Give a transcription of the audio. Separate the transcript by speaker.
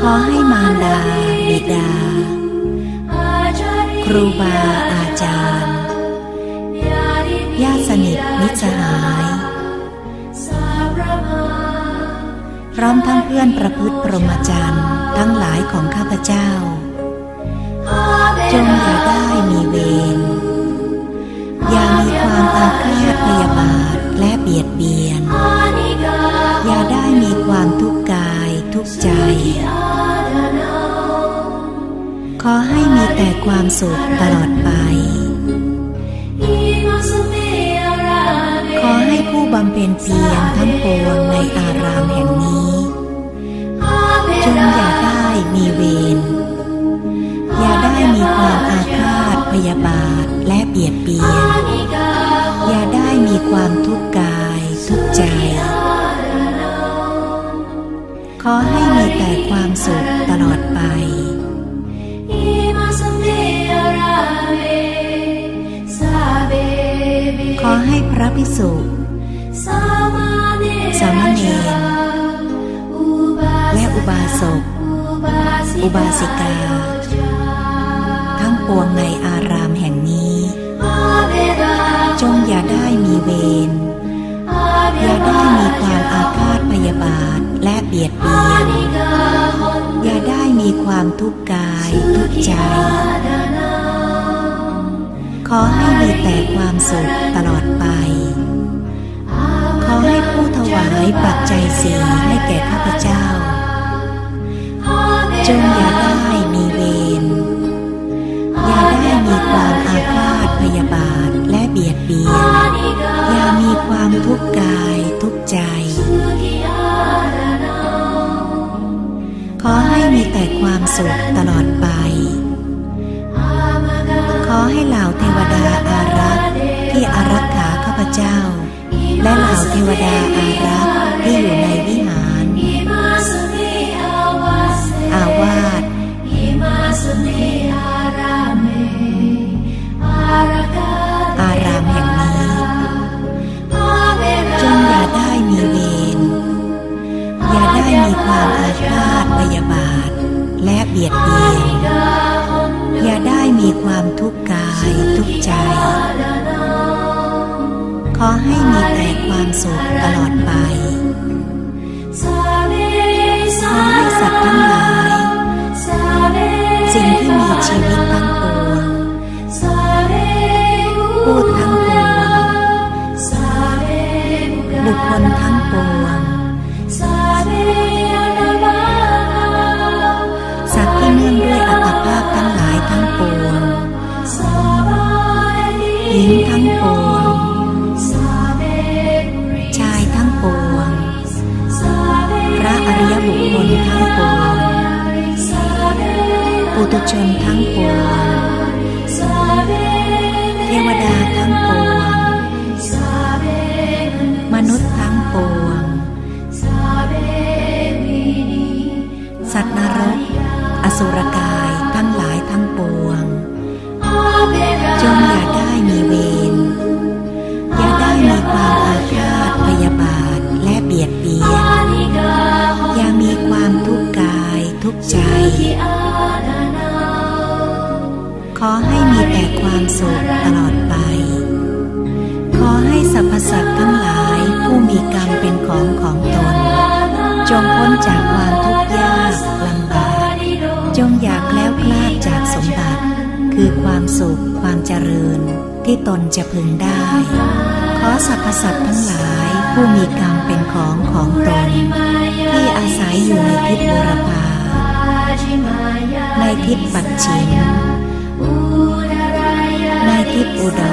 Speaker 1: ขอให้มารดาบิดา ครูบาอาจารย์ญาติสนิทมิตรสหาย พร้อมทั้งเพื่อนประพฤติพรมจรรย์ทั้งหลายของข้าพเจ้า จงอย่าได้มีเวรอย่ามีความอาฆาตพยาบาทและเบียดเบียน อให้มีแต่ความสุขตลอดไป ขอให้ผู้บำเพ็ญเพียรทั้งปวงในอารามแห่งนี้ จงอย่าได้มีเวร อย่าได้มีความอาฆาตพยาบาทและเบียดเบียน อย่าได้มีความทุกข์กายทุกข์ใจ ขอให้มีแต่ความสุขตลอดไป ให้พระภิกษุสามเณรและอุบาสก อุบาสิกา ทั้งปวงในอารามแห่งนี้ จงอย่าได้มีเวร อย่าได้มีความอาฆาตพยาบาทและเบียดเบียน อย่าได้มีความทุกข์กายทุกข์ใจ ขอให้มีแต่ความสุขตลอดไป ขอให้ผู้ถวายปัจจัยสีให้แก่ข้าพเจ้า จงอย่าได้มีเวร อย่าได้มีความอาฆาตพยาบาทและเบียดเบียน อย่ามีความทุกข์กายทุกข์ใจ ขอให้มีแต่ความสุขตลอดไป ให้เหล่าเทวดาอารักษ์ที่อารักขาข้าพเจ้า และเหล่าเทวดาอารักษ์ที่อยู่ใน สุขตลอดไปขอให้สัตว์ทั้งหลายสิ่งที่มีชีวิตทั้งปวงพูดทั้งปวงบุคคลทั้งปวงสัตว์ที่เนื่องด้วยอัตภาพทั้งหลายทั้งปวงหญิงทั้งปวง ปุชนทั้งปวงเทวดาทั้งปวง มนุษย์ทั้งปวง สัตว์นรก อสุรกายทั้งหลายทั้งปวง จงอย่าได้มีเวร อย่าได้มีความอาฆาตพยาบาทและเบียดเบียน อย่ามีความทุกข์กายทุกข์ใจ อให้มีแต่ความสุขตลอดไป ขอให้สรรพสัตว์ทั้งหลายผู้มีกรรมเป็นของของตน จงพ้นจากความทุกข์ยากลำบาก จงอยากแล้วคลาดจากสมบัติ คือความสุขความเจริญที่ตนจะพึงได้ ขอสรรพสัตว์ทั้งหลายผู้มีกรรมเป็นของของตน ที่อาศัยอยู่ในทิศบุรพาในทิศปัจฉิม ในทิศอุด